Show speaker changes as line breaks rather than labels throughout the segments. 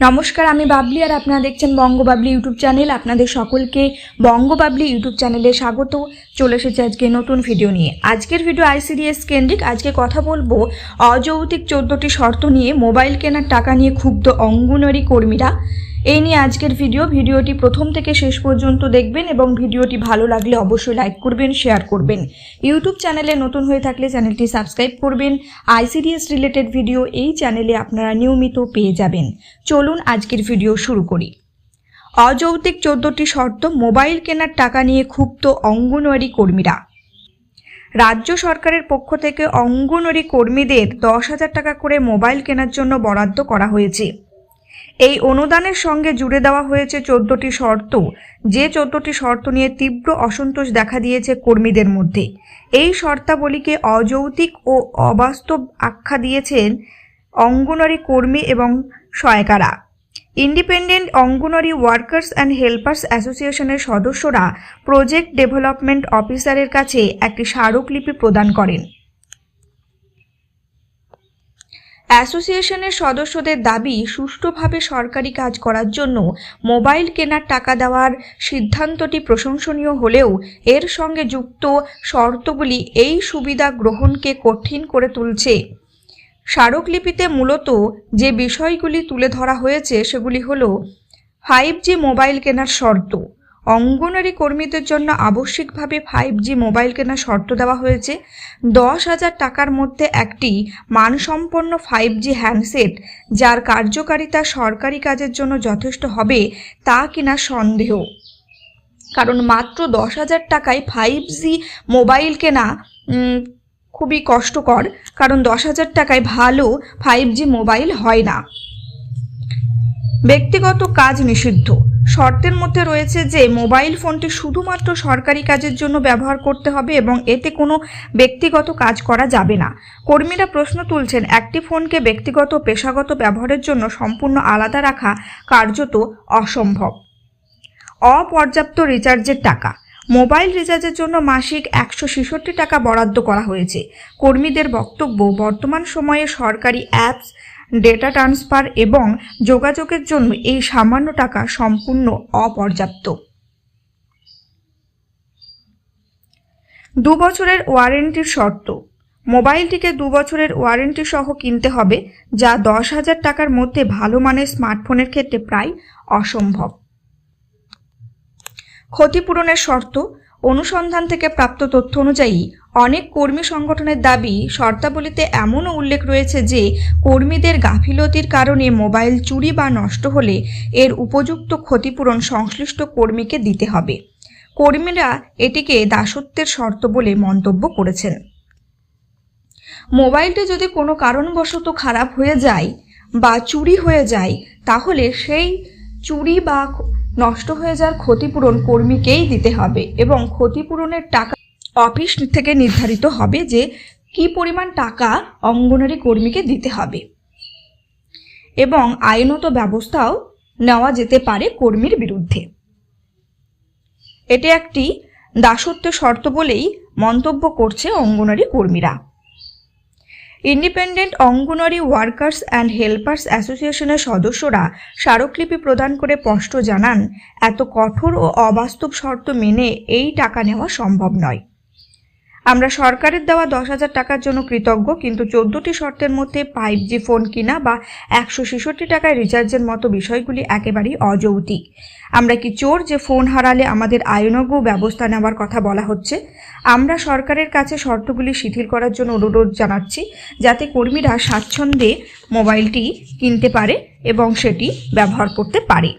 নমস্কার, আমি বাবলি আর আপনারা দেখছেন বঙ্গবাবলি ইউটিউব চ্যানেল। আপনাদের সকলকে বঙ্গবাবলি ইউটিউব চ্যানেলে স্বাগত। চলে এসেছে আজকে নতুন ভিডিও নিয়ে। আজকের ভিডিও আইসিডিএস কেন্দ্রিক। আজকে কথা বলব অযৌতিক চোদ্দটি শর্ত নিয়ে, মোবাইল কেনার টাকা নিয়ে ক্ষুব্ধ অঙ্গনওয়াড়ি কর্মীরা। এই নিয়ে আজকের ভিডিও ভিডিওটি প্রথম থেকে শেষ পর্যন্ত দেখবেন এবং ভিডিওটি ভালো লাগলে অবশ্যই লাইক করবেন শেয়ার করবেন। ইউটিউব চ্যানেলে নতুন হয়ে থাকলে চ্যানেলটি সাবস্ক্রাইব করবেন। আইসিডিএস রিলেটেড ভিডিও এই চ্যানেলে আপনারা নিয়মিত পেয়ে যাবেন। চলুন আজকের ভিডিও শুরু করি। অযৌক্তিক চোদ্দটি শর্ত, মোবাইল কেনার টাকা নিয়ে ক্ষুব্ধ অঙ্গনওয়াড়ি কর্মীরা। রাজ্য সরকারের পক্ষ থেকে অঙ্গনওয়াড়ি কর্মীদের দশ হাজার টাকা করে মোবাইল কেনার জন্য বরাদ্দ করা হয়েছে। এই অনুদানের সঙ্গে জুড়ে দেওয়া হয়েছে চোদ্দটি শর্ত, যে চোদ্দটি শর্ত নিয়ে তীব্র অসন্তোষ দেখা দিয়েছে কর্মীদের মধ্যে। এই শর্তাবলীকে অযৌক্তিক ও অবাস্তব আখ্যা দিয়েছেন অঙ্গনওয়াড়ি কর্মী এবং সহায়িকারা। Independent anganwadi workers and helpers অ্যাসোসিয়েশনের সদস্যরা প্রজেক্ট ডেভেলপমেন্ট অফিসারের কাছে একটি স্মারকলিপি প্রদান করেন। অ্যাসোসিয়েশনের সদস্যদের দাবি, সুষ্ঠুভাবে সরকারি কাজ করার জন্য মোবাইল কেনার টাকা দেওয়ার সিদ্ধান্তটি প্রশংসনীয় হলেও এর সঙ্গে যুক্ত শর্তগুলি এই সুবিধা গ্রহণকে কঠিন করে তুলছে। স্মারকলিপিতে মূলত যে বিষয়গুলি তুলে ধরা হয়েছে সেগুলি হল ফাইভ জি মোবাইল কেনার শর্ত। অঙ্গনারী কর্মীদের জন্য আবশ্যিকভাবে ফাইভ জি মোবাইল কেনার শর্ত দেওয়া হয়েছে। দশ হাজার টাকার মধ্যে একটি মানসম্পন্ন ফাইভ জি হ্যান্ডসেট যার কার্যকারিতা সরকারি কাজের জন্য যথেষ্ট হবে, তা কিনা সন্দেহ। কারণ মাত্র দশ হাজার টাকায় ফাইভ জি মোবাইল কেনা খুবই কষ্টকর। কারণ দশ হাজার টাকায় ভালো ফাইভ জি মোবাইল হয় না। ব্যক্তিগত কাজ নিষিদ্ধ। শর্তের মধ্যে রয়েছে যে মোবাইল ফোনটি শুধুমাত্র সরকারি কাজের জন্য ব্যবহার করতে হবে এবং এতে কোনো ব্যক্তিগত কাজ করা যাবে না। কর্মীরা প্রশ্ন তুলছেন, একটি ফোনকে ব্যক্তিগত পেশাগত ব্যবহারের জন্য সম্পূর্ণ আলাদা রাখা কার্যত অসম্ভব। অপর্যাপ্ত রিচার্জের টাকা। মোবাইল রিচার্জের জন্য মাসিক একশো ছেষট্টি টাকা বরাদ্দ করা হয়েছে। কর্মীদের বক্তব্য, বর্তমান সময়ে সরকারি অ্যাপস ডেটা ট্রান্সফার এবং যোগাযোগের জন্য এই সামান্য টাকা সম্পূর্ণ অপর্যাপ্ত। দু বছরের ওয়ারেন্টির শর্ত। মোবাইলটিকে দু বছরের ওয়ারেন্টি সহ কিনতে হবে, যা দশ হাজার টাকার মধ্যে ভালো মানের স্মার্টফোনের ক্ষেত্রে প্রায় অসম্ভব। ক্ষতিপূরণের শর্ত অনুসন্ধান থেকে প্রাপ্ত তথ্য অনুযায়ী, অনেক কর্মী সংগঠনের দাবি, শর্তাবলীতে এমনও উল্লেখ রয়েছে যে, কর্মীদের গাফিলতির কারণে মোবাইল চুরি বা নষ্ট হলে এর উপযুক্ত ক্ষতিপূরণ সংশ্লিষ্ট কর্মীকে দিতে হবে। কর্মীরা এটিকে দাসত্বের শর্ত বলে মন্তব্য করেছেন। মোবাইলটি যদি কোনো কারণবশত খারাপ হয়ে যায় বা চুরি হয়ে যায়, তাহলে সেই চুরি বা নষ্ট হয়ে যাওয়ার ক্ষতিপূরণ কর্মীকেই দিতে হবে এবং ক্ষতিপূরণের টাকা অফিস থেকে নির্ধারিত হবে যে কি পরিমাণ টাকা অঙ্গনারী কর্মীকে দিতে হবে। এবং আইনত ব্যবস্থাও নেওয়া যেতে পারে কর্মীর বিরুদ্ধে। এটি একটি দাসত্ব শর্ত বলেই মন্তব্য করছে অঙ্গনারী কর্মীরা। Independent anganwadi workers and helpers অ্যাসোসিয়েশনের সদস্যরা স্মারকলিপি প্রদান করে স্পষ্ট জানান, এত কঠোর ও অবাস্তব শর্ত মেনে এই টাকা নেওয়া সম্ভব নয়। আমরা সরকারের দেওয়া দশ হাজার টাকার জন্য কৃতজ্ঞ, কিন্তু চোদ্দটি শর্তের মধ্যে ফাইভ জি ফোন কিনা বা একশো ছেষট্টি টাকায় রিচার্জের মতো বিষয়গুলি একেবারেই অযৌক্তিক। আমরা কি চোর যে ফোন হারালে আমাদের আইনজ্ঞ ব্যবস্থা নেওয়ার কথা বলা হচ্ছে? আমরা সরকারের কাছে শর্তগুলি শিথিল করার জন্য অনুরোধ জানাচ্ছি, যাতে কর্মীরা স্বাচ্ছন্দ্যে মোবাইলটি কিনতে পারে এবং সেটি ব্যবহার করতে পারে।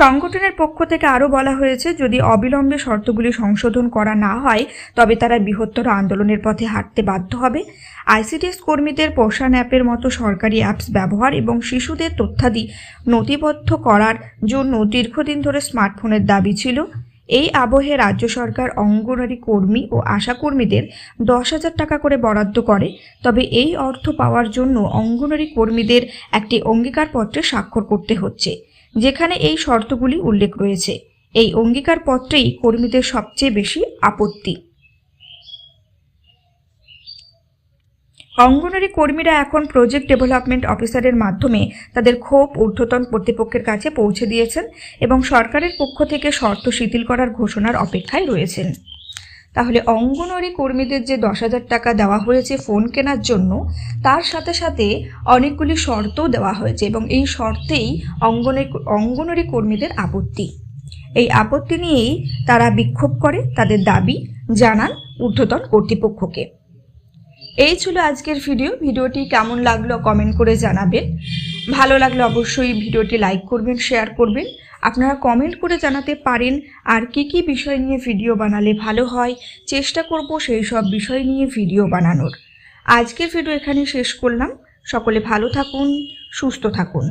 সংগঠনের পক্ষ থেকে আরও বলা হয়েছে, যদি অবিলম্বে শর্তগুলি সংশোধন করা না হয়, তবে তারা বৃহত্তর আন্দোলনের পথে হাঁটতে বাধ্য হবে। আইসিডিএস কর্মীদের পোষণ অ্যাপের মতো সরকারি অ্যাপস ব্যবহার এবং শিশুদের তথ্যাদি নথিবদ্ধ করার জন্য দীর্ঘদিন ধরে স্মার্টফোনের দাবি ছিল। এই আবহে রাজ্য সরকার অঙ্গনারী কর্মী ও আশা কর্মীদের দশ হাজার টাকা করে বরাদ্দ করে। তবে এই অর্থ পাওয়ার জন্য অঙ্গনারী কর্মীদের একটি অঙ্গীকারপত্রে স্বাক্ষর করতে হচ্ছে। যেখানে এই শর্তগুলি উল্লেখ রয়েছে। এই অঙ্গীকারপত্রেই কর্মীদের সবচেয়ে বেশি আপত্তি। অঙ্গনওয়াড়ি কর্মীরা এখন প্রজেক্ট ডেভেলপমেন্ট অফিসারের মাধ্যমে তাদের ক্ষোভ, ঊর্ধ্বতন কর্তৃপক্ষের কাছে পৌঁছে দিয়েছেন এবং সরকারের পক্ষ থেকে শর্ত শিথিল করার ঘোষণার অপেক্ষায় রয়েছেন। তাহলে অঙ্গনওয়াড়ি কর্মীদের যে দশ হাজার টাকা দেওয়া হয়েছে ফোন কেনার জন্য, তার সাথে সাথে অনেকগুলি শর্তও দেওয়া হয়েছে এবং এই শর্তেই অঙ্গনের অঙ্গনওয়াড়ি কর্মীদের আপত্তি। এই আপত্তি নিয়েই তারা বিক্ষোভ করে, তাদের দাবি জানান ঊর্ধ্বতন কর্তৃপক্ষকে। এই ছিল আজকের ভিডিও। ভিডিওটি কেমন লাগল কমেন্ট করে জানাবেন। ভালো লাগলে অবশ্যই ভিডিওটি লাইক করবেন শেয়ার করবেন। আপনারা কমেন্ট করে জানাতে পারেন আর কি কি বিষয় নিয়ে ভিডিও বানালে ভালো হয়। চেষ্টা করব সেই সব বিষয় নিয়ে ভিডিও বানানোর। আজকের ভিডিও এখানে শেষ করলাম। সকলে ভালো থাকুন, সুস্থ থাকুন।